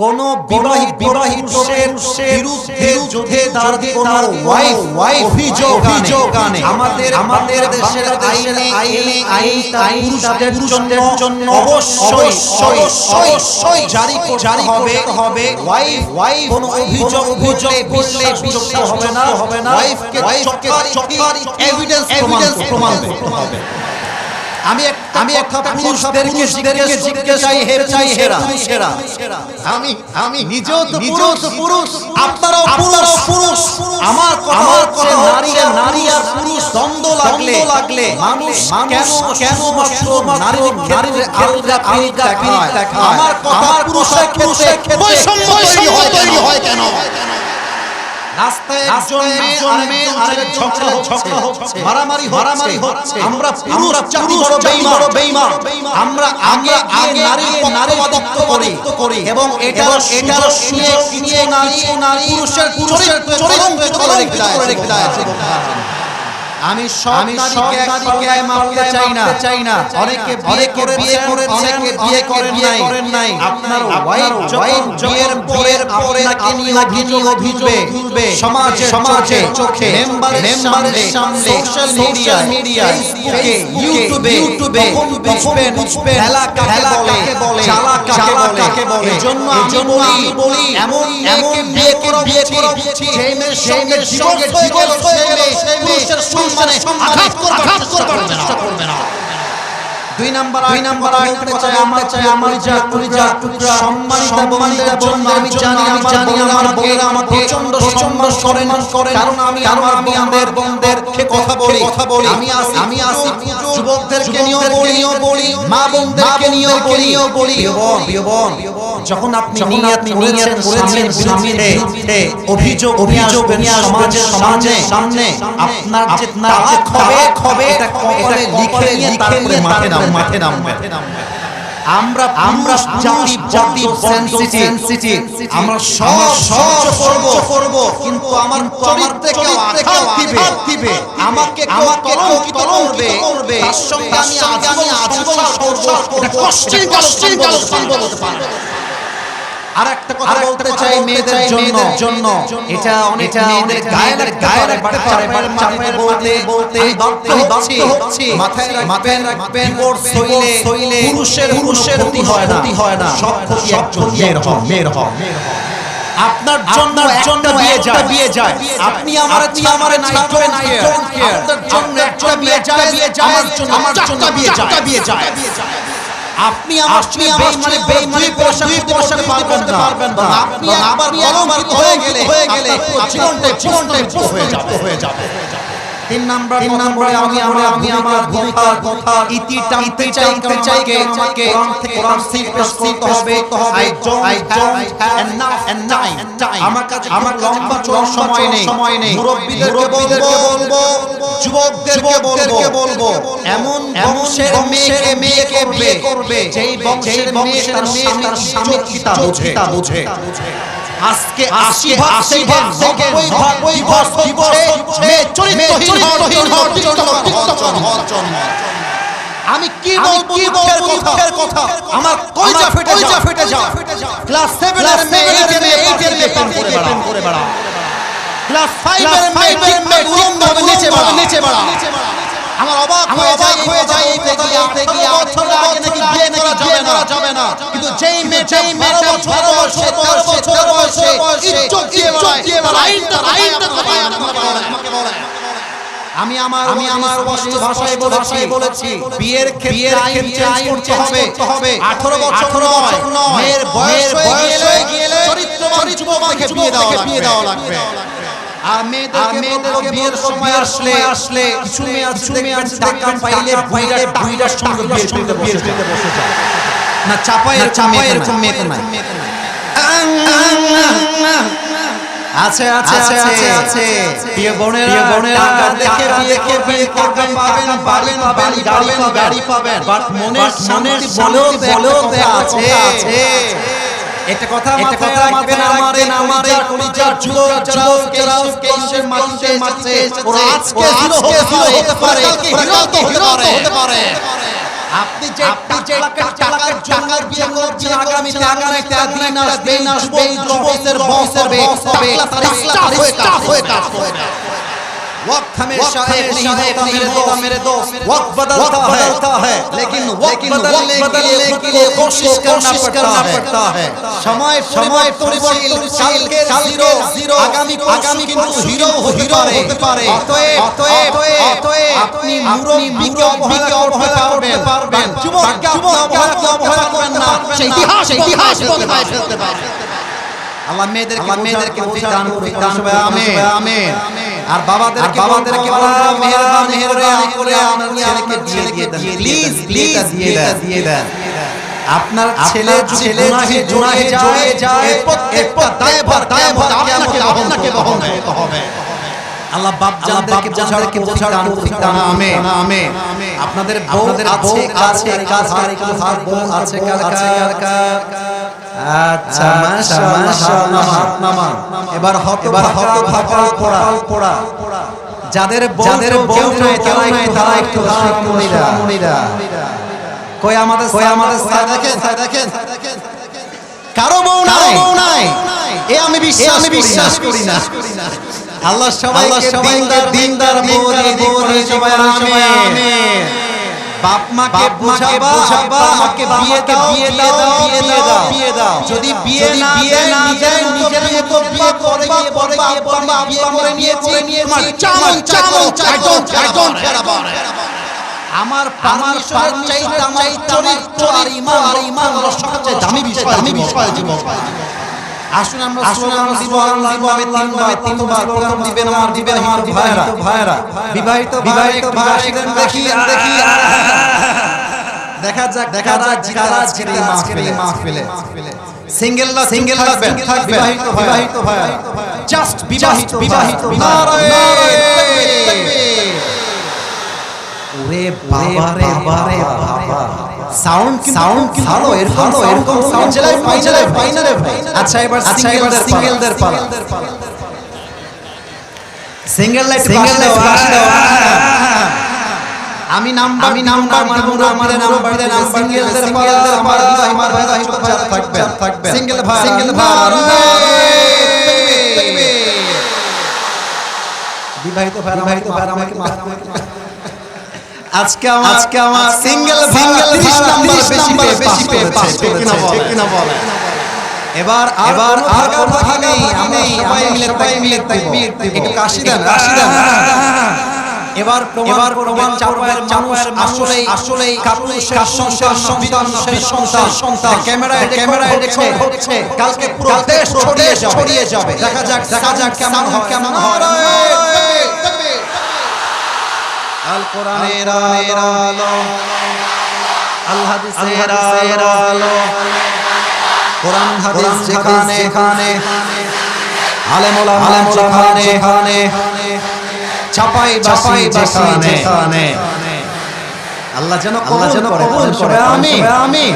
কোন বিবাহিত বিবাহিত বিরুদ্ধে যুদ্ধে তার কোনো ওয়াইফ ওয়াইফ অভিযোগ অভিযোগ আনে আমাদের আমাদের দেশের আইনে আইনে আইন পুরুষদের পুরুষদের জন্য অবশ্যই অবশ্যই জারি জারি হবে হবে। ওয়াইফ ওয়াইফ কোন অভিযোগ অভিযোগ বললে বিশ্বস্ত হবে না। হবে না। ওয়াইফকে ওয়াইফকে চকারি এভিডেন্স এভিডেন্স প্রমাণ করতে হবে। আমি আমি একটা পুরুষদেরকে জিজ্ঞেস জিজ্ঞেস চাই হে চাই হেরা পুরুষেরা। আমি আমি নিজেও তো নিজেও তো পুরুষ। আপনারাও পুরুষ। পুরুষ। আমার কথা নারী নারী আর পুরুষ। দ্বন্দ্ব লাগলে লাগলে মানুষ কেন কেন মাত্র নারী নারীর আলগা আলগা আমার কথা পুরুষের ক্ষেত্রে বৈষম্য তৈরি হয় কেন? রাস্তায় একজন মেয়ে আরেক ঝগড়া ঝগড়া হচ্ছে মারামারি মারামারি হচ্ছে আমরা পুরুষ জাতি বড় বেঈমান বেঈমান আমরা আগে আগে নারী নারীবাদিত্ব করি করি এবং এটা এটা নিয়ে নিয়ে নারী নারী পুরুষের পুরুষের চরিত্র করে রেখে দেয় আমি সব নারীকে চাই না। চাই না। অনেকে অনেকে বিয়ে করেছেন অনেকে বিয়ে করেন নাই। করেন নাই। আপনার ওয়াইফ ওয়াইফ বিয়ের পরের আপনাকে নিয়ে অভিযোগ অভিযোগ সমাজে সমাজে চোখে মেম্বার মেম্বারের সামনে সোশ্যাল মিডিয়া মিডিয়া ফেসবুকে ইউটিউবে ইউটিউবে বুঝবেন বুঝবেন খেলা কাকে বলে চালা কাকে বলে এজন্য আমি বলি এমন এমন বিয়ে করা বিয়ে করা সেই মেয়ের সঙ্গে ডিভোর্স হয়ে পুরুষের সম্মানে আঘাত করবার চেষ্টা করবে না। দুই নাম্বার দুই নাম্বার বলতে চাই আমার চাই আমার যা কলিজা টুকরা সম্মানিত বোনদের জন্য আমি জানি আমি জানি আমার বোনেরা আমাকে প্রচণ্ড সম্মান করেন করেন কারণ আমি আমার বোনদের বোনদেরকে কথা বলি কথা বলি। আমি আসি আমি আসি যুবকদেরকে নিয়েও বলি বলি মা বোনদেরকে নিয়েও বলি বলি বোন। যখন আপনি নিয়ত নিয়ত করেছেন স্বামীর বিরুদ্ধে অভিযোগ অভিযোগ সমাজের সমাজে সামনে আপনার যে তাক হবে হবে এটা লিখে নিয়ে তারপরে মাঠে নাম মাঠে নামবে আমরা আমরা জাতি জাতি সেনসিটিভ আমরা সব সহ্য করব করব কিন্তু আমার চরিত্রে কেউ আঘাত দিবে দিবে আমাকে আমাকে কলঙ্কিত করবে তার সঙ্গে আমি আজীবন আজীবন সহ্য এটা কষ্টের কষ্টের বলতে পারব আর একটা কথা বলতে চাই মেয়েদের জন্য। এটা অনেক মেয়েদের গায়ে গায়ে রাখতে পারে চাপের বলতে বলতে বাধ্য হচ্ছি মাথায় রাখবেন ডিভোর্স হইলে হইলে পুরুষের পুরুষের ক্ষতি হয় না। হয় না। সব ক্ষতি একজন মেয়ের হয় মেয়ের হয় আপনার জন্য জন্য বিয়ে যায়। বিয়ে যায়। আপনি আমার আপনি আমার নাই ডোন্ট কেয়ার আপনার জন্য একটা বিয়ে যায়। বিয়ে যায়। আমার জন্য আমার জন্য বিয়ে যায়। বিয়ে যায়। আপনি আমার আমার বেঈমানি বেইমানি পোশাক পোশাক করতে পারবেন না। আপনি আবার কলম হয়ে গেলে হয়ে গেলে জীবনটাই জীবনটাই হয়ে যাবে হয়ে যাবে। তিন নাম্বার তিন নাম্বারে আমি আমরা আমি আমার ভূমিকার কথা ইতি টানতে চাই চাই আমাকে কোরআন থেকে করতে হবে। I don't I don't enough time আমার কাছে আমার লম্বা চড়া সময় নেই। সময় নেই। মুরব্বিদেরকে বলব যুবকদেরকে বলব। এমন বংশের মেয়েকে মেয়েকে বিয়ে করবে যেই বংশের মেয়ে তার স্বামীর পিতা বুঝে। বুঝে। আজকে আশি ভাগ থেকে নব্বই ভাগ দিবস দিবসে চরিত্রহীন হওয়ার জন্য আমি কি বলব দুঃখের কথা? আমার কলিজা ফেটে যা ফেটে যা ক্লাস 7 এর মেয়ে 8 এর মেয়ে 8 এর মেয়ে প্রেম করে বেড়া ক্লাস 5 এর মেয়ে 5 এর মেয়ে ভাবে নিচে বাড়া নিচে বাড়া আমার অবাক আমার অবাক হয়ে যায় এই থেকে আতে কি বছর আগে নাকি বিয়ে নাকি যাবে না। যাবে না। কিন্তু যেই মেয়ে যেই মেয়ে বছর বয়সে 13 বছর বয়সে ইজ্জত দিয়ে আইনটা আইনটা কোথায় আমাকে বলে আমি আমার আমি আমার স্পষ্ট ভাষায় বলেছি বলেছি বিয়ের ক্ষেত্রে আইন চেঞ্জ করতে হবে। 18 বছর নয় মেয়ের বয়স হয়ে গেলে চরিত্রবান যুবককে বিয়ে দেওয়া বিয়ে দেওয়া লাগবে। বিয়ের সময় আসলে আসলে কিছু মেয়ে কিছু মেয়ে টাকা পাইলে বুইরা বুইরার সঙ্গে বিয়ে দিতে বসে যায়। না চাপায় চাপায় এরকম মেয়ে নাই। আছে আছে আছে আছে প্রিয় বোনের টাকা দেখে বিয়ে বিয়ে করবেন পাবেন পাবেন গাড়ি পাবেন গাড়ি পাবেন। বাট মনের মনের বলেও বলেও আছে। আছে। একটা কথা একটা কথা রাখবেন আমারে আমারে কলিজার যুবক যারা যারা কেশের মাটিতে মাটিতে ওরা আজকে হিরো হতে পারে কালকে হিরো হতে পারে। আপনি যে আপনি যে টাকার জন্য বিয়ে করছেন আগামীতে আগামীতে দিন আসবে দিন আসবে যুবকের বস হবে তার স্টাফ হয়ে কাজ হয়ে কাজ করবে वक्त हमेशा एक नहीं होता मेरे दोस्त वक्त बदलता है लेकिन वक्त बदलने के लिए कोशिश करना पड़ता है समय समय পরিবর্তনশীল কালকে জিরো আগামী আগামী কিন্তু হিরো হিরো হতে পারে অতএব অতএব অতএব আপনি মুরব্বিকে অবহেলা করতে পারবেন যুবককে আপনি অবহেলা করতে পারবেন না সেই ইতিহাস ইতিহাস বদলায় ফেলতে পারবেন আল্লাহ মেয়েদেরকে মেয়েদেরকে বুঝ দান করুন দান করুন আমিন আমিন আর বাবাদেরকে বাবাদেরকে আল্লাহ মেহেরবানি মেহেরবানি করে আপনার ছেলেকে দিয়ে দিয়ে প্লিজ প্লিজ দিয়ে দেন দিয়ে দেন আপনার ছেলে ছেলে গুনাহে জড়িয়ে যায় এরপর দায়ভার দায়ভার আপনাকে আপনাকে বহন করতে হবে আল্লাহ বাপ জানদেরকে জানদেরকে বোঝার দান করুন দান আমিন আমিন আপনাদের বউ আছে আছে কার কার কার বউ আছে কার কার কার আচ্ছা মাশাআল্লাহ হাত নামান এবার হত এবার হত ভাগা পড়া পড়া যাদের যাদের বউ নাই তারা একটু তারা একটু মনিরা মনিরা কই আমাদের কই আমাদের সাথে দেখেন দেখেন কারও বউ নাই নাই এ আমি বিশ্বাস আমি বিশ্বাস করি না আল্লাহ সবাইকে সবাইকে দিনদার বউ দিয়ে সবাই আমিন বাপ মাকে বুঝাবা আমাকে বিয়ে দাও বিয়ে দাও বিয়ে দাও বিয়ে দাও যদি বিয়ে না বিয়ে না দেয় নিজের মতো বিয়ে করে গিয়ে পরে গিয়ে বাবা বিয়ে করে নিয়েছি তোমার চামন চামন চাইটন চাইটন আমার আমার চাইতে আমার চরিত্র আর ইমান আর ইমান সবচেয়ে দামি বিষয় দামি বিষয় জীবন আসুন আমরা আমরা সুবহানাল্লাহ আমি তিনবার তিনবার প্রথম দিবেন আমার দিবেন আমার ভাইরা ভাইরা বিবাহিত বিবাহিত বিবাহিতদের দেখি দেখি দেখা। যাক দেখা যাক কারা আজকের এই মাহফিলে। মাহফিলে। সিঙ্গেলরা সিঙ্গেল থাকবেন বিবাহিত বিবাহিত ভাইরা জাস্ট বিবাহিত বিবাহিত ওরে বাবা রে বাবা সাউন্ড সাউন্ড কি ভালো এর ভালো এরকম সাউন্ড জেলায় পাই জেলায় পাই না রে ভাই আচ্ছা এবার সিঙ্গেলদের সিঙ্গেলদের পালা সিঙ্গেল লাইট সিঙ্গেল লাইট দাও আমি নাম্বার আমি নাম্বার আমার আমার নাম্বার দেন সিঙ্গেলদের আমার বিবাহ আমার বিবাহিত যারা থাকবে থাকবে সিঙ্গেল ভাই সিঙ্গেল ভাই বিবাহিত ভাই বিবাহিত ভাই আমাকে মাফ করে আজকে আমার আজকে আমার সিঙ্গেল সিঙ্গেল 30 নাম্বার বেশি পেয়ে বেশি পেয়ে পাস করেছে ঠিক কিনা বলে? এবার এবার আর কোনো ভাগ নেই আমি সবাই মিলে সবাই মিলে তাকবীর একটু কাশি দেন কাশি দেন। এবার এবার প্রমাণ চাপায়ের মানুষ আসলেই আসলেই কাপুরুষের সংসার সংবিধান সন্তান সন্তান ক্যামেরায় ক্যামেরায় দেখে হচ্ছে। কালকে পুরো দেশ ছড়িয়ে ছড়িয়ে যাবে। দেখা যাক দেখা যাক কেমন হয়। কেমন হয়। আল কোরআনের আলো আল। হাদিসের আলো কোরআন হাদিস যেখানে। এখানে আলেম ওলামা আলেম যেখানে। এখানে চাপাই চাপাই যেখানে। আল্লাহ যেন আল্লাহ যেন কবুল করে আমি আমি